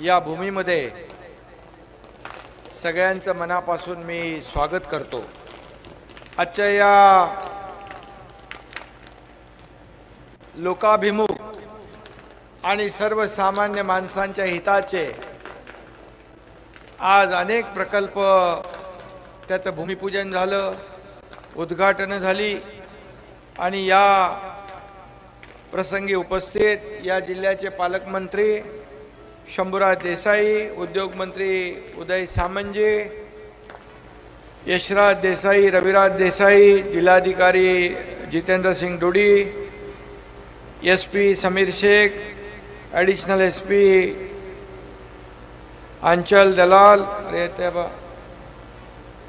या भूमीमध्ये सगळ्यांचं मनापासून मी स्वागत करतो. आजच्या या लोकाभिमुख आणि सर्वसामान्य माणसांच्या हिताचे आज अनेक प्रकल्प त्याचं भूमिपूजन झालं उद्घाटनं झाली आणि या प्रसंगी उपस्थित या जिल्ह्याचे पालकमंत्री शंभूराज देसाई उद्योगमंत्री उदय सामंजे यशराज देसाई रविराज देसाई जिल्हाधिकारी Jitendra Singh Dodi S P Sameer Shaikh additional S P Anchal Dalal अरे ते बा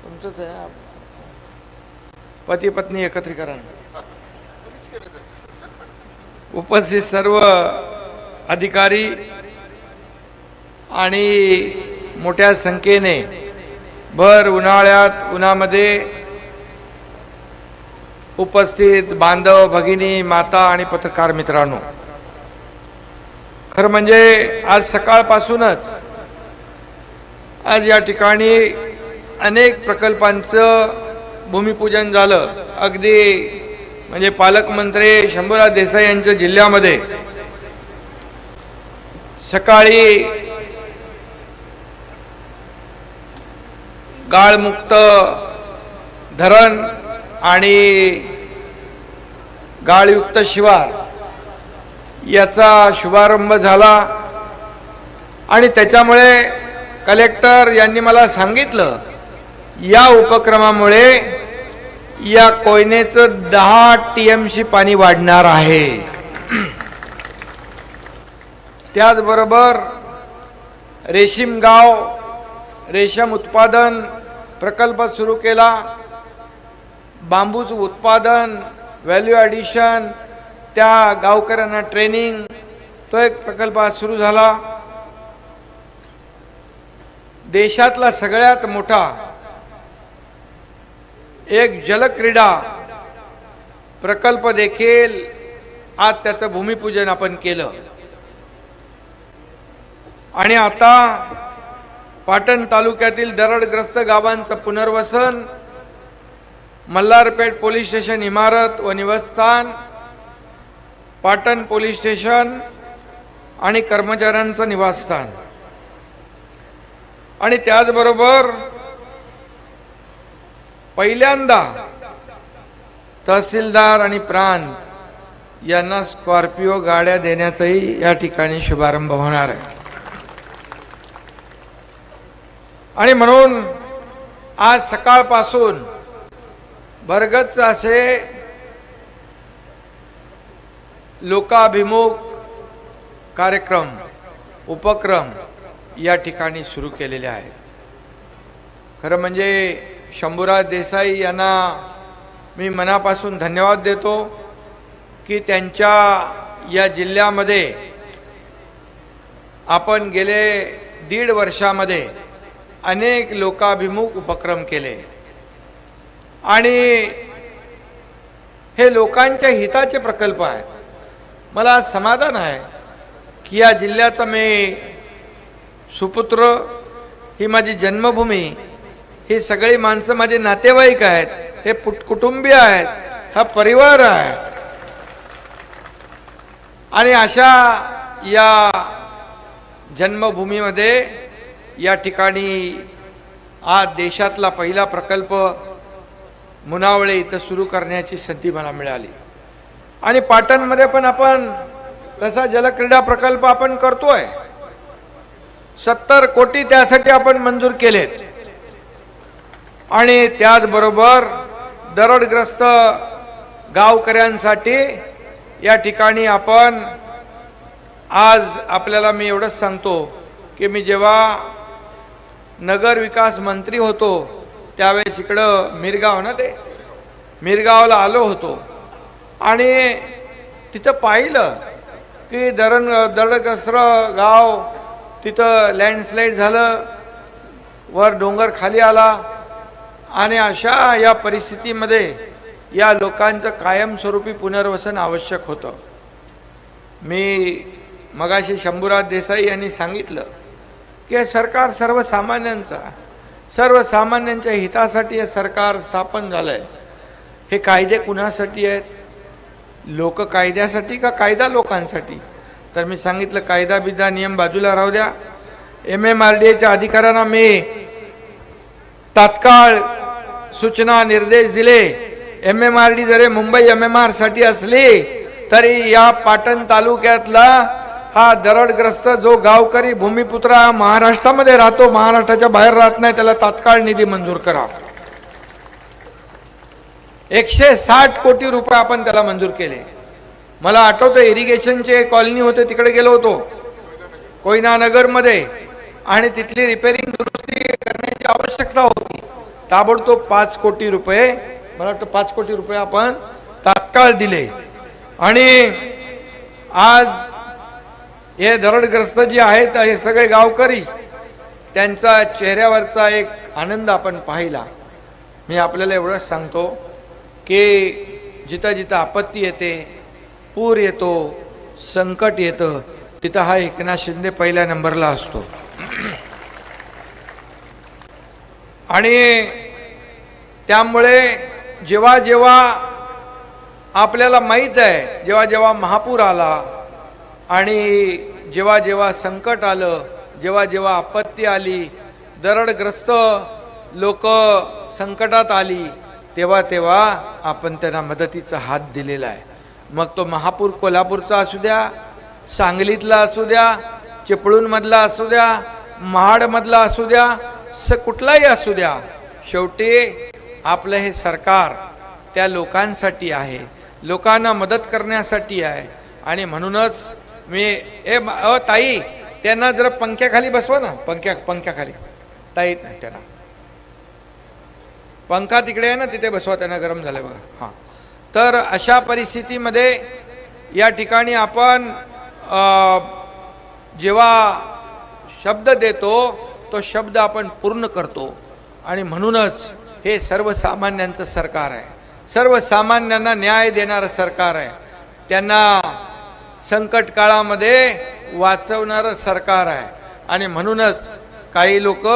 तुमचंच आहे ना पती पत्नी एकत्रीकरण. उपस्थित सर्व अधिकारी आणि मोठ्या संख्येने भर उन्हाळ्यात उन्हामध्ये उपस्थित बांधव भगिनी माता आणि पत्रकार मित्रांनो. खरं म्हणजे आज सकाळपासूनच आज या ठिकाणी अनेक प्रकल्पांचं भूमिपूजन झालं. अगदी म्हणजे पालकमंत्री शंभूराज देसाई यांच्या जिल्ह्यामध्ये सकाळी गाळमुक्त धरण आणि गाळयुक्त शिवार याचा शुभारंभ झाला. आणि त्याच्यामुळे कलेक्टर यांनी मला सांगितलं या उपक्रमामुळे या कोयनेचं दहा टी एमशी पाणी वाढणार आहे. त्याचबरोबर रेशीम गाव रेशम उत्पादन प्रकल्प सुरू केला. बांबूचं उत्पादन व्हॅल्यू ॲडिशन त्या गावकऱ्यांना ट्रेनिंग तो एक प्रकल्प सुरू झाला. देशातला सगळ्यात मोठा एक जलक्रीडा प्रकल्प देखील आज त्याचं भूमिपूजन आपण केलं. आणि आता पाटण तालुक्यातील दरडग्रस्त गावांचं पुनर्वसन मल्हारपेठ पोलीस स्टेशन इमारत व निवासस्थान पाटण पोलीस स्टेशन आणि कर्मचाऱ्यांचं निवासस्थान. आणि त्याचबरोबर पहिल्यांदा तहसीलदार आणि प्रांत यांना स्कॉर्पिओ गाड्या देण्याचाही या ठिकाणी शुभारंभ होणार आहे. आणि म्हणून आज सकाळपासून भरगच्च असे लोकाभिमुख कार्यक्रम उपक्रम या ठिकाणी सुरू केलेले आहेत. खरं म्हणजे शंभूराज देसाई यांना मी मनापासून धन्यवाद देतो की त्यांच्या या जिल्ह्यामध्ये आपण गेले दीड वर्षामध्ये अनेक लोकाभिमुख उपक्रम केले. आणि हे लोकांच्या हिताचे प्रकल्प आहेत. मला समाधान आहे की या जिल्ह्याचा मी सुपुत्र ही माझी जन्मभूमी ही सगळी माणसं माझे नातेवाईक आहेत हे पुट कुटुंबीय आहेत हा परिवार आहे. आणि अशा या जन्मभूमीमध्ये या ठिकाणी आज देशातला पहिला प्रकल्प मुनावळे इथं सुरू करण्याची संधी मला मिळाली. आणि पाटणमध्ये पण आपण तसा जलक्रीडा प्रकल्प आपण करतोय. सत्तर कोटी त्यासाठी आपण मंजूर केलेत. आणि त्याचबरोबर दरडग्रस्त गावकऱ्यांसाठी या ठिकाणी आपण आज आपल्याला मी एवढंच सांगतो की मी जेव्हा नगर विकास मंत्री होतो त्यावेळेस इकडं मिरगाव ना ते? मिरगावला आलो होतो. आणि तिथं पाहिलं की धरण दडकसर गाव तिथं लँडस्लाईड झालं वर डोंगर खाली आला. आणि अशा या परिस्थितीमध्ये या लोकांचं कायमस्वरूपी पुनर्वसन आवश्यक होतं. मी मगाशी शंभूराज देसाई यांनी सांगितलं की सरकार सर्वसामान्यांचा सर्वसामान्यांच्या हितासाठी हे सरकार स्थापन झालं आहे हे कायदे कुणासाठी आहेत? लोक कायद्यासाठी का कायदा लोकांसाठी? तर मी सांगितलं कायदा बिदा नियम बाजूला राहू द्या. एम एम आर डी एच्या अधिकाऱ्यांना मी तात्काळ सूचना निर्देश दिले. एम एम आर डी जरी मुंबई एम एम आरसाठी असली तरी या पाटण तालुक्यातला हा दरडग्रस्त जो गावकरी भूमिपुत्र हा महाराष्ट्रामध्ये राहतो महाराष्ट्राच्या बाहेर राहत नाही त्याला तात्काळ निधी मंजूर करा. एकशे साठ कोटी रुपये आपण त्याला मंजूर केले. मला आठवतं इरिगेशनचे कॉलनी होते तिकडे गेलो होतो. कोयनानगरमध्ये. आणि तिथली रिपेरिंग दुरुस्ती करण्याची आवश्यकता होती. ताबडतोब पाच कोटी रुपये मला वाटतं पाच कोटी रुपये आपण तात्काळ दिले. आणि आज हे धरणग्रस्त जे आहेत हे सगळे गावकरी त्यांचा चेहऱ्यावरचा एक आनंद आपण पाहिला. मी आपल्याला एवढंच सांगतो की जिथं जिथं आपत्ती येते पूर येतो संकट येतं तिथं हा एकनाथ शिंदे पहिल्या नंबरला असतो. आणि त्यामुळे जेव्हा जेव्हा आपल्याला माहीत आहे जेव्हा जेव्हा महापूर आला आणि जेव्हा जेव्हा संकट आलं जेव्हा जेव्हा आपत्ती आली दरडग्रस्त लोक संकटात आली तेव्हा तेव्हा आपण त्यांना मदतीचा हात दिलेला आहे. मग तो महापूर कोल्हापूरचा असू द्या सांगलीतला असू द्या चिपळूणमधला असू द्या महाडमधला असू द्या स कुठलाही असू द्या शेवटी आपलं हे सरकार त्या लोकांसाठी आहे लोकांना मदत करण्यासाठी आहे. आणि म्हणूनच मी ए अ ताई त्यांना जरा पंख्याखाली बसवा ना. पंख्या पंख्याखाली. ताई नाही त्यांना. पंखा तिकडे आहे ना तिथे बसवा त्यांना गरम झालं बघा. हां. तर अशा परिस्थितीमध्ये या ठिकाणी आपण जेव्हा शब्द देतो तो शब्द आपण पूर्ण करतो. आणि म्हणूनच हे सर्वसामान्यांचं सरकार आहे. सर्वसामान्यांना न्याय देणारं सरकार आहे. त्यांना संकट काळामध्ये वाचवणारं सरकार आहे. आणि म्हणूनच काही लोक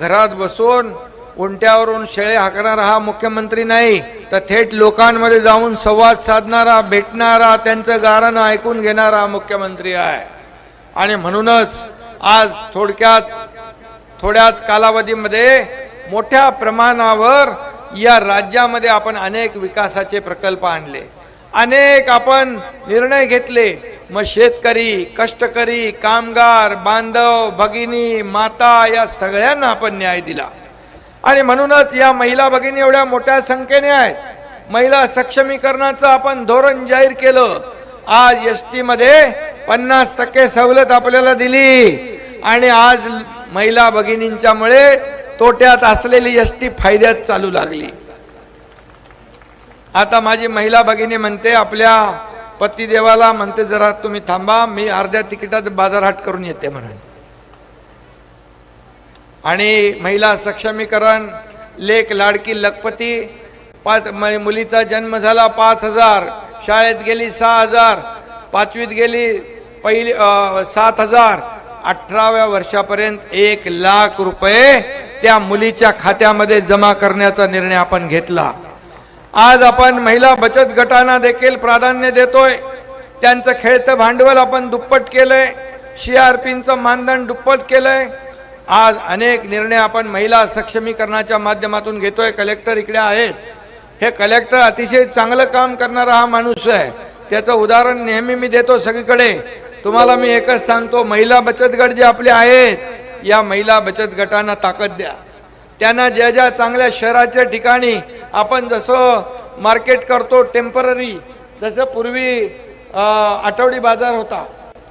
घरात बसून उंट्यावरून शेळे हाकणारा हा मुख्यमंत्री नाही तर थेट लोकांमध्ये जाऊन संवाद साधणारा भेटणारा त्यांचं गारण ऐकून घेणारा मुख्यमंत्री आहे. आणि म्हणूनच आज थोडक्यात थोड्याच कालावधीमध्ये मोठ्या प्रमाणावर या राज्यामध्ये आपण अनेक विकासाचे प्रकल्प आणले. अनेक आपण निर्णय घेतले. मग शेतकरी कष्टकरी कामगार बांधव भगिनी माता या सगळ्यांना आपण न्याय दिला. आणि म्हणूनच या महिला भगिनी एवढ्या मोठ्या संख्येने आहेत. महिला सक्षमीकरणाचं आपण धोरण जाहीर केलं. आज एस टी मध्ये पन्नास टक्के सवलत आपल्याला दिली. आणि आज महिला भगिनींच्यामुळे तोट्यात असलेली एस टी फायद्यात चालू लागली. आता माझी महिला भगिनी म्हणते आपल्या पतिदेवाला म्हणते जरा तुम्ही थांबा मी अर्ध्या तिकिटात बाजारहाट करून येते म्हणून आणि महिला सक्षमीकरण लेख लाडकी लखपती पाच म- मुलीचा जन्म झाला पाच हजार शाळेत गेली सहा हजार पाचवीत गेली पहिली सात हजार अठराव्या वर्षापर्यंत एक लाख रुपये त्या मुलीच्या खात्यामध्ये जमा करण्याचा निर्णय आपण घेतला. आज आपण महिला बचत गटांना देखील प्राधान्य देतोय. त्यांचं खेळतं भांडवल आपण दुप्पट केलंय. सीआरपीचं मानधन दुप्पट केलंय. आज अनेक निर्णय आपण महिला सक्षमीकरणाच्या माध्यमातून घेतोय. कलेक्टर इकडे आहेत. हे कलेक्टर अतिशय चांगलं काम करणारा हा माणूस आहे. त्याचं उदाहरण नेहमी मी देतो सगळीकडे. तुम्हाला मी एकच सांगतो महिला बचत गट जे आपले आहेत या महिला बचत गटांना ताकद द्या. त्यांना ज्या ज्या चांगल्या शहराच्या ठिकाणी आपण जसं मार्केट करतो टेंपररी जसं पूर्वी आठवडी बाजार होता.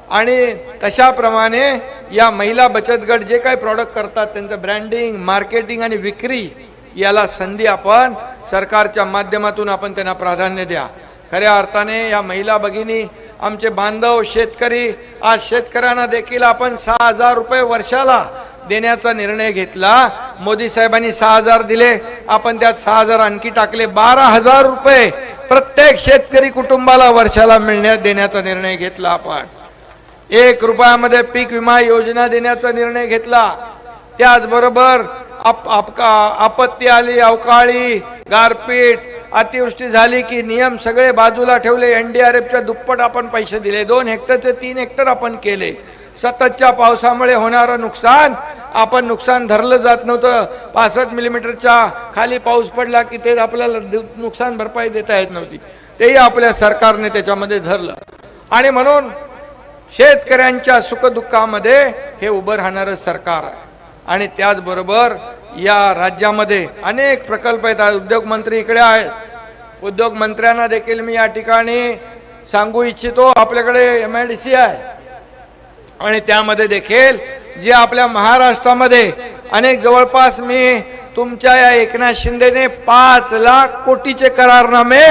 आणि तशाप्रमाणे या महिला बचत गट जे काही प्रॉडक्ट करतात त्यांचं ब्रँडिंग मार्केटिंग आणि विक्री याला संधी आपण सरकारच्या माध्यमातून आपण त्यांना प्राधान्य द्या. खऱ्या अर्थाने या महिला भगिनी आमचे बांधव शेतकरी आज शेतकऱ्यांना देखील आपण सहा हजार रुपये वर्षाला देण्याचा निर्णय घेतला. मोदी साहेबांनी सहा हजार दिले. आपण त्यात सहा हजार आणखी टाकले. बारा हजार रुपये प्रत्येक शेतकरी कुटुंबाला वर्षाला मिळण्यात देण्याचा निर्णय घेतला आपण. एक रुपयामध्ये पीक विमा योजना देण्याचा निर्णय घेतला. त्याचबरोबर आप, आपका आपत्ती आली अवकाळी गारपीट अतिवृष्टी झाली की नियम सगळे बाजूला ठेवले. एनडीआरएफच्या दुप्पट आपण पैसे दिले. दोन हेक्टर ते तीन हेक्टर आपण केले. सततच्या पावसामुळे होणारं नुकसान आपण नुकसान धरलं जात नव्हतं. पासष्ट मिलीमीटरच्या खाली पाऊस पडला की ते आपल्याला दु- नुकसान भरपाई देता येत नव्हती. तेही आपल्या सरकारने त्याच्यामध्ये धरलं. आणि म्हणून शेतकऱ्यांच्या सुखदुःखामध्ये हे उभं राहणारं सरकार आहे. आणि त्याचबरोबर या राज्यामध्ये अनेक प्रकल्प आहेत. उद्योगमंत्री इकडे आहेत. उद्योगमंत्र्यांना देखील मी या ठिकाणी सांगू इच्छितो. आपल्याकडे एम आय डी सी आहे. आणि त्यामध्ये देखील जे आपल्या महाराष्ट्रामध्ये अनेक जवळपास मी तुमच्या या एकनाथ शिंदेने पाच लाख कोटीचे करारनामे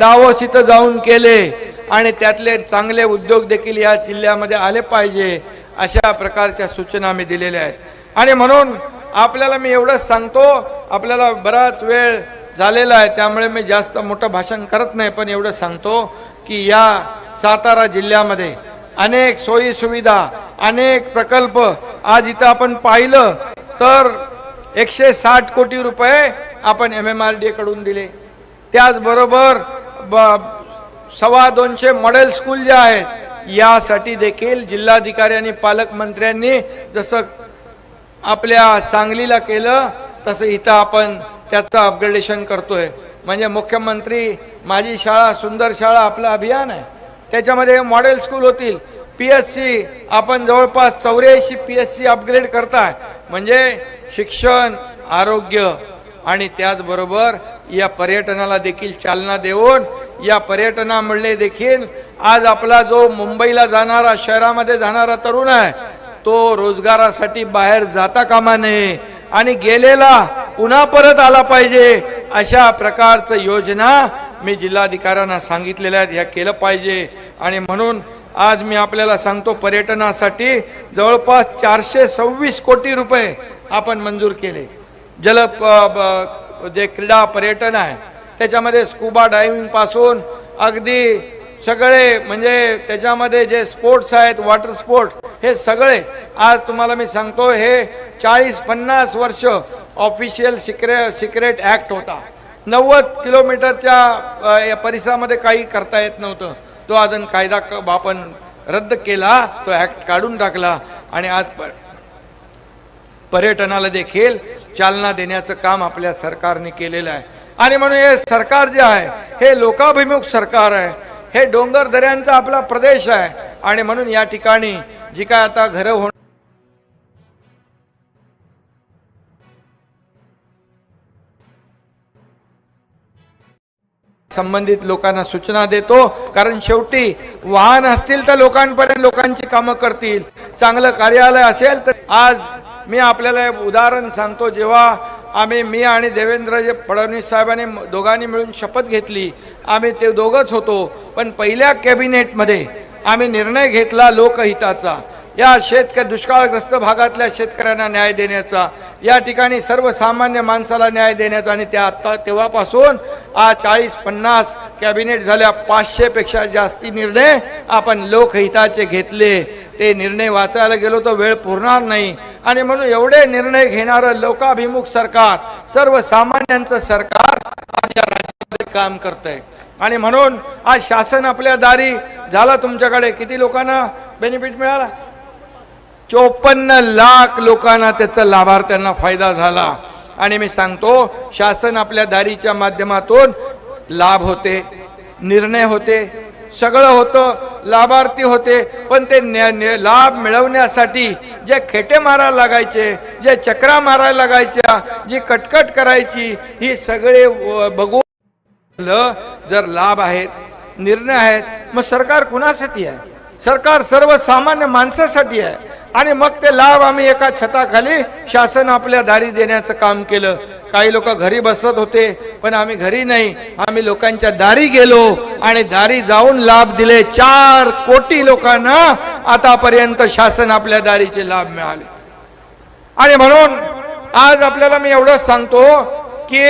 दावोस इथं जाऊन केले. आणि त्यातले चांगले उद्योग देखील या जिल्ह्यामध्ये आले पाहिजे अशा प्रकारच्या सूचना मी दिलेल्या आहेत. आणि म्हणून आपल्याला मी एवढंच सांगतो आपल्याला बराच वेळ झालेला आहे त्यामुळे मी जास्त मोठं भाषण करत नाही पण एवढं सांगतो की या सातारा जिल्ह्यामध्ये अनेक सोयी सुविधा अनेक प्रकल्प. आज इथं आपण पाहिलं तर एकशे साठ कोटी रुपये आपण एम एम आर डी कडून दिले. त्याचबरोबर ब- सव्वा दोनशे मॉडेल स्कूल जे आहेत यासाठी देखील जिल्हाधिकारी आणि पालकमंत्र्यांनी जसं आपल्या सांगलीला केलं तसं इथं आपण त्याचं अपग्रेडेशन करतोय. म्हणजे मुख्यमंत्री माझी शाळा सुंदर शाळा आपलं अभियान आहे. त्याच्यामध्ये मॉडेल स्कूल होतील. पी एस सी आपण जवळपास चौऱ्याऐंशी पी एस सी अपग्रेड करताय. म्हणजे शिक्षण आरोग्य आणि त्याचबरोबर या पर्यटनाला देखील चालना देऊन या पर्यटनामुळे देखील आज आपला जो मुंबईला जाणारा शहरामध्ये जाणारा तरुण आहे तो रोजगारासाठी बाहेर जाता कामा नये आणि गेलेला पुन्हा परत आला पाहिजे अशा प्रकारचं योजना मी जिल्हाधिकाऱ्यांना सांगितलेल्या आहेत ह्या केलं पाहिजे. आणि म्हणून आज मी आपल्याला सांगतो पर्यटनासाठी जवळपास चारशे सव्वीस कोटी रुपये आपण मंजूर केले. जल प- ब- जे क्रीडा पर्यटन आहे त्याच्यामध्ये स्कुबा डायव्हिंगपासून अगदी सगळे म्हणजे त्याच्यामध्ये जे स्पोर्ट्स आहेत वॉटर स्पोर्ट हे सगळे आज तुम्हाला मी सांगतो हे चाळीस पन्नास वर्ष ऑफिशियल सिक्रे सिक्रेट ॲक्ट होता. नव्वद किलोमीटरच्या या परिसरामध्ये काही करता येत नव्हतं. तो अजून कायदा आपण रद्द केला तो ॲक्ट काढून टाकला आणि आज पर पर्यटनाला देखील चालना देण्याचं काम आपल्या सरकारने केलेलं आहे. आणि म्हणून हे सरकार जे आहे हे लोकाभिमुख सरकार आहे. हे डोंगर दऱ्यांचा आपला प्रदेश आहे. आणि म्हणून या ठिकाणी जी काय आता घरं होण संबंधित लोकांना सूचना देतो. कारण शेवटी वाहन असतील तर लोकांपर्यंत लोकांची कामं करतील. चांगलं कार्यालय असेल तर आज मी आपल्याला उदाहरण सांगतो. जेव्हा आम्ही मी आणि देवेंद्र फडणवीस साहेबांनी दोघांनी मिळून शपथ घेतली. आम्ही ते दोघंच होतो. पण पहिल्या कॅबिनेटमध्ये आम्ही निर्णय घेतला लोकहिताचा. या शेतक दुष्काळग्रस्त भागातल्या शेतकऱ्यांना न्याय देण्याचा या ठिकाणी सर्वसामान्य माणसाला न्याय देण्याचा आणि त्या आत्ता तेव्हापासून आज चाळीस पन्नास कॅबिनेट झाल्या पाचशेपेक्षा जास्ती निर्णय आपण लोकहिताचे घेतले. ते निर्णय वाचायला गेलो तर वेळ पुरणार नाही. आणि म्हणून एवढे निर्णय घेणारं लोकाभिमुख सरकार सर्वसामान्यांचं सरकार आज या राज्यामध्ये काम करतंय. आणि म्हणून आज शासन आपल्या दारी झाला तुमच्याकडे किती लोकांना बेनिफिट मिळाला? चोपन्न लाख लोकांना त्याचा लाभार्थ्यांना फायदा झाला. आणि मी सांगतो शासन आपल्या दारीच्या माध्यमातून लाभ होते निर्णय होते सगळं होतं लाभार्थी होते पण ते न्या- न्या- लाभ मिळवण्यासाठी जे खेटे मारायला लागायचे जे चक्रा मारायला लागायच्या जी कटकट करायची ही सगळे व- बघून जर लाभ आहेत निर्णय आहेत मग सरकार कुणासाठी आहे? सरकार सर्वसामान्य माणसासाठी आहे. आणि मग ते लाभ आम्ही एका छताखाली शासन आपल्या दारी देण्याचं काम केलं. काही लोक घरी बसत होते पण आम्ही घरी नाही. आम्ही लोकांच्या दारी गेलो आणि दारी जाऊन लाभ दिले. चार कोटी लोकांना आतापर्यंत शासन आपल्या दारीचे लाभ मिळाले. आणि म्हणून आज आपल्याला मी एवढंच सांगतो की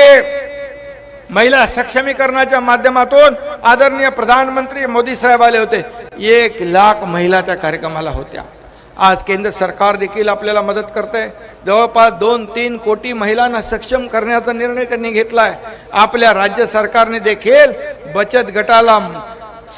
महिला सक्षमीकरणाच्या माध्यमातून आदरणीय प्रधानमंत्री मोदी साहेब आले होते. एक लाख महिला त्या कार्यक्रमाला होत्या. आज केंद्र सरकार देखील आपल्याला मदत करते जवळपास दोन तीन कोटी महिलांना सक्षम करण्याचा निर्णय त्यांनी घेतलाय. आपल्या राज्य सरकारने देखील बचत गटाला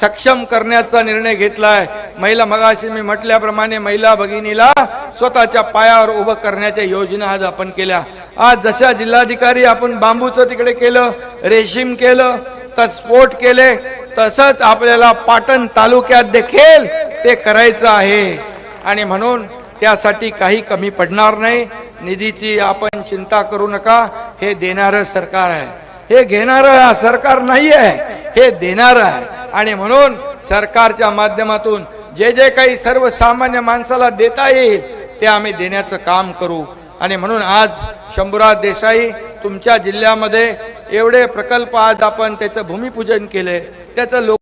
सक्षम करण्याचा निर्णय घेतलाय. महिला मगाशी मी म्हटल्याप्रमाणे महिला भगिनीला स्वतःच्या पायावर उभं करण्याच्या योजना आज आपण केल्या. आज जशा जिल्हाधिकारी आपण बांबूचं तिकडे केलं रेशीम केलं तर स्पोर्ट केले तसंच आपल्याला पाटण तालुक्यात देखील ते करायचं आहे. आणि म्हणून त्यासाठी काही कमी पडणार नाही. निधीची आपण चिंता करू नका. हे देणारं सरकार आहे. हे घेणारं सरकार नाही आहे. हे देणारं आहे. आणि म्हणून सरकारच्या माध्यमातून जे जे काही सर्वसामान्य माणसाला देता येईल ते आम्ही देण्याचं काम करू. आणि म्हणून आज शंभूराज देसाई तुमच्या जिल्ह्यामध्ये एवढे प्रकल्प आज आपण त्याचं भूमिपूजन केले. त्याचं लोक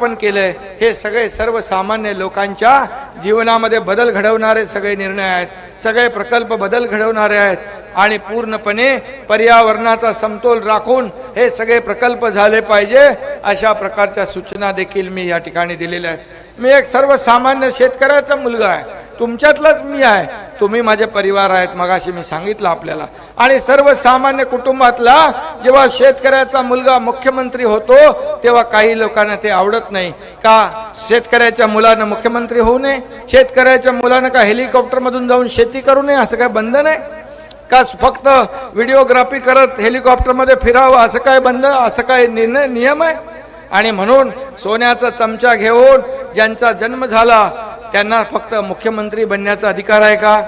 पण केलंय. हे सगळे सर्वसामान्य लोकांच्या जीवनामध्ये बदल घडवणारे सगळे निर्णय आहेत. सगळे प्रकल्प बदल घडवणारे आहेत. आणि पूर्णपणे पर्यावरणाचा समतोल राखून हे सगळे प्रकल्प झाले पाहिजे. अशा प्रकारच्या सूचना देखील मी या ठिकाणी दिलेल्या आहेत. मी एक सर्वसामान्य शेतकऱ्याचा मुलगा आहे. तुमच्यातलाच मी आहे. तुम्ही माझे परिवार आहेत मगाशी मी सांगितलं आपल्याला. आणि सर्वसामान्य कुटुंबातला जेव्हा शेतकऱ्याचा मुलगा मुख्यमंत्री होतो तेव्हा काही लोकांना ते आवडत नाही. का शेतकऱ्याच्या मुलानं मुख्यमंत्री होऊ नये? शेतकऱ्याच्या मुलानं का हेलिकॉप्टरमधून जाऊन शेती करू नये? असं काय बंधन आहे? का फक्त व्हिडिओग्राफी करत हेलिकॉप्टरमध्ये फिरावं असं काय बंद असं काय निर्णय नियम आहे? आणि म्हणून सोन्याचा चमचा घेऊन ज्यांचा जन्म झाला त्यांना फक्त मुख्यमंत्री बनण्याचा अधिकार आहे का?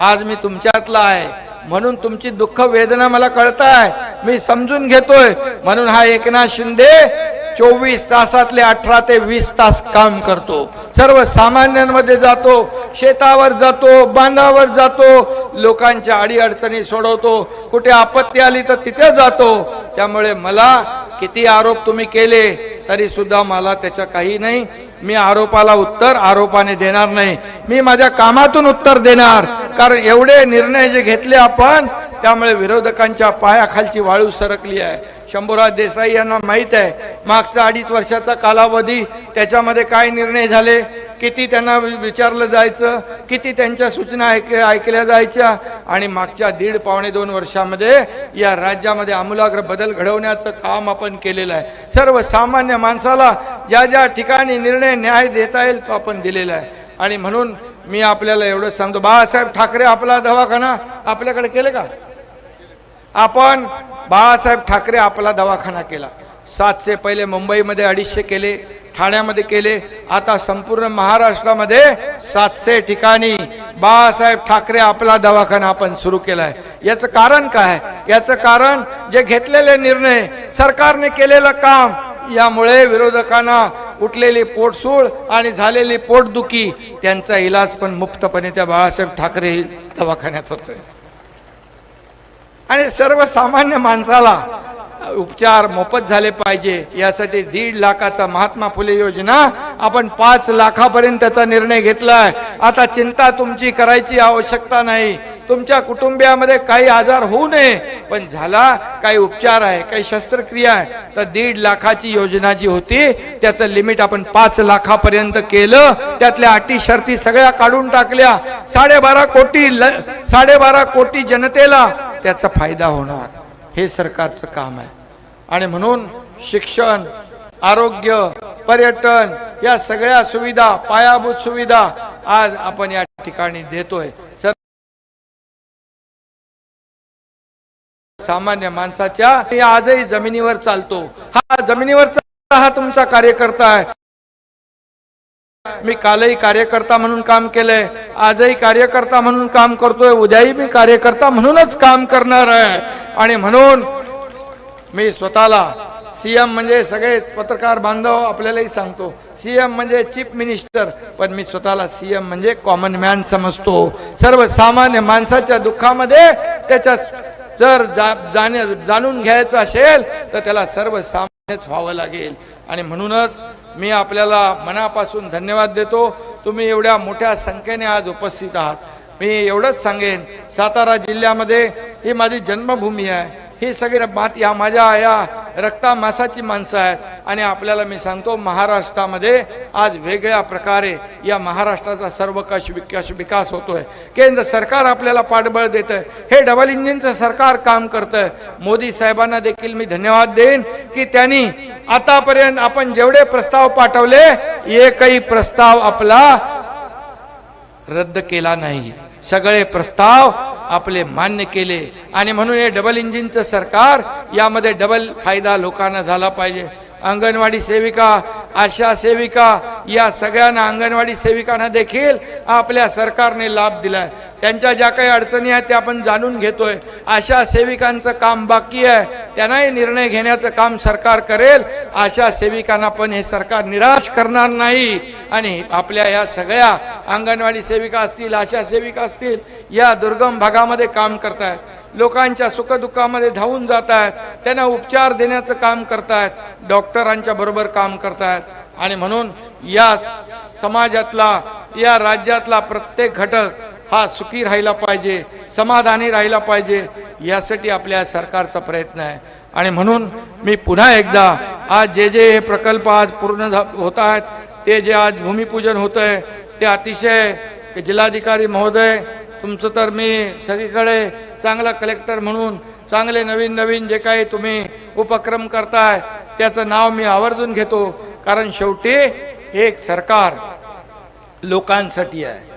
आज मी तुमच्यातला आहे. म्हणून तुमची दुःख वेदना मला कळत आहे मी समजून घेतोय. म्हणून हा एकनाथ शिंदे चोवीस तासातले अठरा ते वीस तास काम करतो. सर्व सामान्यांमध्ये जातो शेतावर जातो बांधावर जातो लोकांच्या अडीअडचणी सोडवतो. कुठे आपत्ती आली तर तिथे जातो. त्यामुळे मला किती आरोप तुम्ही केले तरी सुद्धा मला त्याच्या काही नाही. मी आरोपाला उत्तर आरोपाने देणार नाही. मी माझ्या कामातून उत्तर देणार. कारण एवढे निर्णय जे घेतले आपण त्यामुळे विरोधकांच्या पायाखालची वाळू सरकली आहे. शंभूराज देसाई यांना माहीत आहे मागचा अडीच वर्षाचा कालावधी त्याच्यामध्ये काय निर्णय झाले किती त्यांना विचारलं जायचं किती त्यांच्या सूचना ऐक ऐकल्या जायच्या आणि मागच्या दीड पावणे दोन वर्षामध्ये या राज्यामध्ये आमूलाग्र बदल घडवण्याचं काम आपण केलेलं आहे. सर्वसामान्य माणसाला ज्या ज्या ठिकाणी निर्णय न्याय देता येईल तो आपण दिलेला आहे. आणि म्हणून मी आपल्याला एवढं सांगतो. बाळासाहेब ठाकरे आपला दवाखाना आपल्याकडे केले का? आपण बाळासाहेब ठाकरे आपला दवाखाना केला. सातशे पहिले मुंबईमध्ये अडीचशे केले ठाण्यामध्ये केले आता संपूर्ण महाराष्ट्रामध्ये सातशे ठिकाणी बाळासाहेब ठाकरे आपला दवाखाना आपण सुरू केलाय. याचं कारण काय? याचं कारण जे घेतलेले निर्णय सरकारने केलेलं काम यामुळे विरोधकांना उठलेली पोटसूळ आणि झालेली पोटदुखी त्यांचा इलाज पण मुक्तपणे त्या बाळासाहेब ठाकरे दवाखान्यात होतोय. आणि सर्वसामान्य माणसाला उपचार मोफत झाले पाहिजे. यासाठी दीड लाखाचा महात्मा फुले योजना आपण पाच लाखापर्यंत त्याचा निर्णय घेतलाय. आता चिंता तुमची करायची आवश्यकता नाही. तुमच्या कुटुंबियामध्ये काही आजार होऊ नये पण झाला काही उपचार आहे काही शस्त्रक्रिया आहे तर दीड लाखाची योजना जी होती त्याचं लिमिट आपण पाच लाखापर्यंत केलं. त्यातल्या अटी शर्ती सगळ्या काढून टाकल्या. साडेबारा कोटी ल- साडेबारा कोटी जनतेला त्याचा फायदा होणार. हे सरकारचं काम आहे. आणि म्हणून शिक्षण आरोग्य पर्यटन या सगळ्या सुविधा पायाभूत सुविधा आज आपण या ठिकाणी देतोय. सर सामान्य माणसाच्या आजही जमिनीवर चालतो. हा जमिनीवरचा हा तुमचा कार्यकर्ता आहे. मी कालही कार्यकर्ता म्हणून काम केलंय. आजही कार्यकर्ता म्हणून काम करतोय. उद्याही मी कार्यकर्ता म्हणूनच काम करणार आहे. आणि म्हणून मी स्वतःला सीएम म्हणजे सगळे पत्रकार बांधव आपल्यालाही सांगतो. सीएम म्हणजे चीफ मिनिस्टर पण मी स्वतःला सीएम म्हणजे कॉमन मॅन समजतो. सर्वसामान्य माणसाच्या दुःखामध्ये त्याच्या जर जा- जाणे जाणून घ्यायचं असेल तर त्याला सर्वसामान्यच व्हावं लागेल. आणि म्हणूनच मी आपल्याला मनापासून धन्यवाद देतो. तुम्ही एवढ्या मोठ्या संख्येने आज उपस्थित आहात. मी एवढंच सांगेन सातारा जिल्ह्यामध्ये ही माझी जन्मभूमी आहे. ही सगळी मात या माझ्या या रक्ता मासाची माणसं आहेत. आणि आपल्याला मी सांगतो महाराष्ट्रामध्ये आज वेगळ्या प्रकारे या महाराष्ट्राचा सर्वकष विकास विकास होतोय. केंद्र सरकार आपल्याला पाठबळ देतं हे डबल इंजिनचं सरकार काम करतं मोदी साहेबांना देखील मी धन्यवाद देईन की त्यांनी आतापर्यंत आपण जेवढे प्रस्ताव पाठवले एकही प्रस्ताव आपला रद्द केला नाही. सगळे प्रस्ताव आपले मान्य केले. आणि म्हणून हे डबल इंजिनचं सरकार यामध्ये डबल फायदा लोकांना झाला पाहिजे. अंगणवाडी सेविका आशा सेविका या सगळ्यांना अंगणवाडी सेविकांना देखील आपल्या सरकारने लाभ दिलाय. त्यांच्या ज्या काही अडचणी आहेत त्या आपण जाणून घेतोय. आशा सेविकांचं काम बाकी आहे. त्यांनाही निर्णय घेण्याचं काम सरकार करेल. आशा सेविकांना पण हे सरकार निराश करणार नाही. आणि आपल्या या सगळ्या अंगणवाडी सेविका असतील आशा सेविका असतील या दुर्गम भागामध्ये काम करतायत. लोकांच्या सुखदुःखामध्ये धावून जात आहेत त्यांना उपचार देण्याचं काम करतायत. डॉक्टरांच्या बरोबर काम करतायत. आणि म्हणून या समाजातला या राज्यातला प्रत्येक घटक हा सुखी राहिला पाहिजे समाधानी राहिला पाहिजे यासाठी आपल्या सरकारचा प्रयत्न आहे. आणि म्हणून मी पुन्हा एकदा आज जे जे हे प्रकल्प आज पूर्ण झा- होत आहेत ते जे आज भूमिपूजन होत आहे ते अतिशय जिल्हाधिकारी महोदय तुमचं तर मी सगळीकडे चांगला कलेक्टर म्हणून चांगले नवीन नवीन जे काही तुम्ही उपक्रम करताय त्याचं नाव मी आवर्जून घेतो. कारण शेवटी हे एक सरकार लोकांसाठी आहे.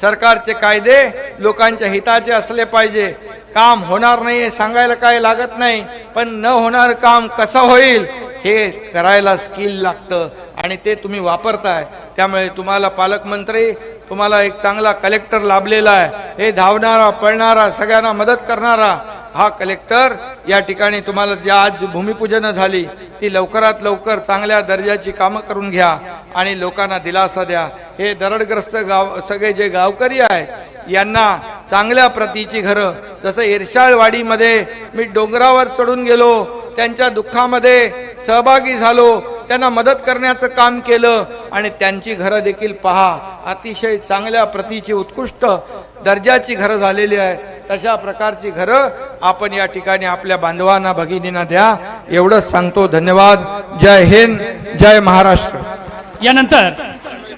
सरकारचे कायदे लोकांच्या हिताचे असले पाहिजे. काम होणार नाही हे सांगायला काय लागत नाही. पण न होणार काम कसं होईल हे करायला स्किल लागतं. आणि ते तुम्ही वापरताय. त्यामुळे तुम्हाला पालकमंत्री तुम्हाला एक चांगला कलेक्टर लाभलेला आहे. हे धावणारा पळणारा सगळ्यांना मदत करणारा हा कलेक्टर या ठिकाणी तुम्हाला जी आज भूमिपूजन झाली ती लवकरात लवकर चांगल्या दर्जाची कामं करून घ्या आणि लोकांना दिलासा द्या. हे दरडग्रस्त गाव सगळे जे गावकरी आहेत यांना चांगल्या प्रतीची घरं. जसं इरशाळवाडीमध्ये मी डोंगरावर चढून गेलो त्यांच्या दुःखामध्ये सहभागी झालो त्यांना मदत करण्याचं काम केलं आणि त्यांची घरं देखील पहा. अतिशय चांगल्या प्रतीची उत्कृष्ट दर्जाची घरं झालेली आहे. तशा प्रकारची घरं आपण या ठिकाणी आपल्या बांधवांना भगिनींना द्या. एवढंच सांगतो. धन्यवाद. जय हिंद. जय महाराष्ट्र. यानंतर